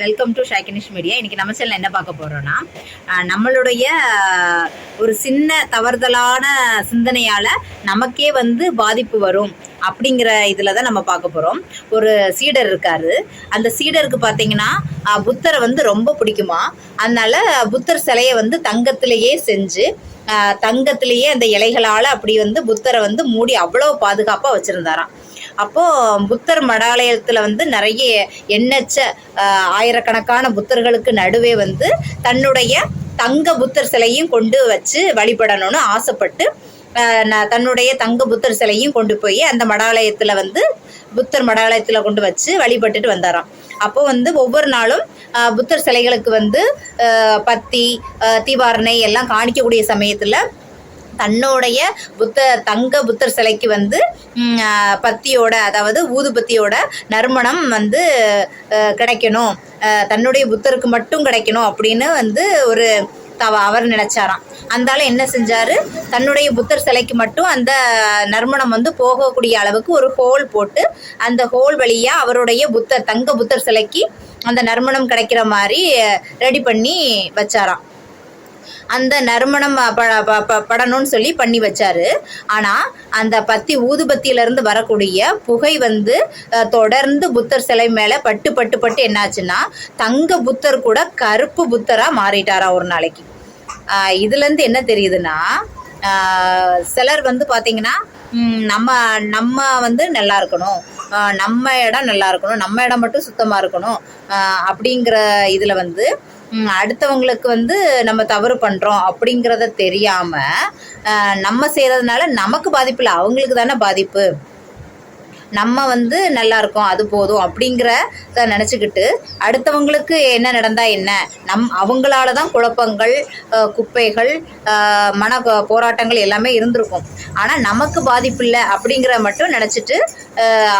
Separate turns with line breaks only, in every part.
Welcome to ஷைக்கனிஷ் media இன்னைக்கு நம்ம channel என்ன பார்க்க போறோம்னா நம்மளுடைய ஒரு சின்ன தவறுதலான சிந்தனையால நமக்கே வந்து பாதிப்பு வரும் அப்படிங்கிற இதில் தான் நம்ம பார்க்க போகிறோம் ஒரு சீடர் இருக்காரு. அந்த சீடருக்கு பார்த்தீங்கன்னா புத்தரை வந்து ரொம்ப பிடிக்குமா? அதனால புத்தர் சிலையை வந்து தங்கத்திலேயே செஞ்சு தங்கத்திலேயே அந்த இலைகளால் அப்படி வந்து புத்தரை வந்து மூடி அவ்வளோ பாதுகாப்பாக வச்சுருந்தாராம். அப்போது புத்தர் மடாலயத்தில் வந்து நிறைய எண்ணற்ற ஆயிரக்கணக்கான புத்தர்களுக்கு நடுவே வந்து தன்னுடைய தங்க புத்தர் சிலையும் கொண்டு வச்சு வழிபடணும்னு ஆசைப்பட்டு தன்னுடைய தங்க புத்தர் சிலையும் கொண்டு போய் அந்த மடாலயத்தில் வந்து புத்தர் மடாலயத்தில் கொண்டு வச்சு வழிபட்டுட்டு வந்தாராம். அப்போ வந்து ஒவ்வொரு நாளும் புத்தர் சிலைகளுக்கு வந்து பத்தி தீவாரணை தீபாரணை எல்லாம் காணிக்கக்கூடிய சமயத்தில் தன்னுடைய புத்த தங்க புத்தர் சிலைக்கு வந்து பத்தியோட அதாவது ஊதுபத்தியோட நறுமணம் வந்து கிடைக்கணும். தன்னுடைய புத்தருக்கு மட்டும் கிடைக்கணும் அப்படின்னு வந்து ஒரு தவ அவர் நினைச்சாராம். அந்தால என்ன செஞ்சாரு? தன்னுடைய புத்தர் சிலைக்கு மட்டும் அந்த நறுமணம் வந்து போகக்கூடிய அளவுக்கு ஒரு ஹோல் போட்டு அந்த ஹோல் வழியா அவருடைய புத்தர் தங்க புத்தர் சிலைக்கு அந்த நறுமணம் கிடைக்கிற மாதிரி ரெடி பண்ணி வச்சாராம். அந்த நறுமணம் படணும்னு சொல்லி பண்ணி வச்சாரு. ஆனா அந்த பத்தி ஊதுபத்தியிலிருந்து வரக்கூடிய புகை வந்து தொடர்ந்து புத்தர் சிலை மேல பட்டு பட்டு பட்டு என்னாச்சுன்னா தங்க புத்தர் கூட கருப்பு புத்தரா மாறிட்டாரா ஒரு நாளைக்கு. ஆஹ், இதுல இருந்து என்ன தெரியுதுன்னா சிலர் வந்து பாத்தீங்கன்னா நம்ம நம்ம வந்து நல்லா இருக்கணும். நம்ம இடம் நல்லா இருக்கணும். நம்ம இடம் மட்டும் சுத்தமா இருக்கணும். அப்படிங்கிற இதுல வந்து அடுத்தவங்களுக்கு வந்து நம்ம தவறு பண்ணுறோம் அப்படிங்கிறத தெரியாமல் நம்ம செய்கிறதுனால நமக்கு பாதிப்பு இல்லை அவங்களுக்கு தானே பாதிப்பு. நம்ம வந்து நல்லா இருக்கோம் அது போதும் அப்படிங்கிறத நினச்சிக்கிட்டு அடுத்தவங்களுக்கு என்ன நடந்தா என்ன? நம் அவங்களால தான் குழப்பங்கள் குப்பைகள் மன போராட்டங்கள் எல்லாமே இருந்திருக்கும். ஆனால் நமக்கு பாதிப்பு இல்லை அப்படிங்கிற மட்டும் நினச்சிட்டு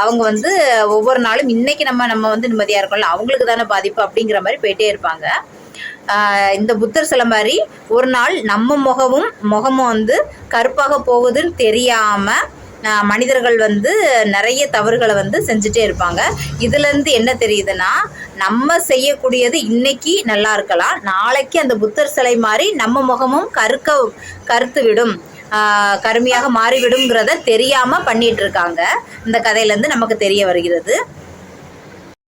அவங்க வந்து ஒவ்வொரு நாளும் இன்னைக்கு நம்ம நம்ம வந்து நிம்மதியாக இருக்கோம்ல அவங்களுக்கு தானே பாதிப்பு அப்படிங்கிற மாதிரி போயிட்டே இருப்பாங்க. இந்த புத்தர் சிலை மாதிரி ஒரு நாள் நம்ம முகமும் முகமும் வந்து கருப்பாக போகுதுன்னு தெரியாம மனிதர்கள் வந்து நிறைய தவறுகளை வந்து செஞ்சுட்டே இருப்பாங்க. இதுல இருந்து என்ன தெரியுதுன்னா நம்ம செய்யக்கூடியது இன்னைக்கு நல்லா இருக்கலாம் நாளைக்கு அந்த புத்தர் சிலை மாதிரி நம்ம முகமும் கருக்க கருத்து விடும் கருமையாக மாறிவிடுங்கிறத தெரியாம பண்ணிட்டு இருக்காங்க. இந்த கதையில இருந்து நமக்கு தெரிய வருகிறது.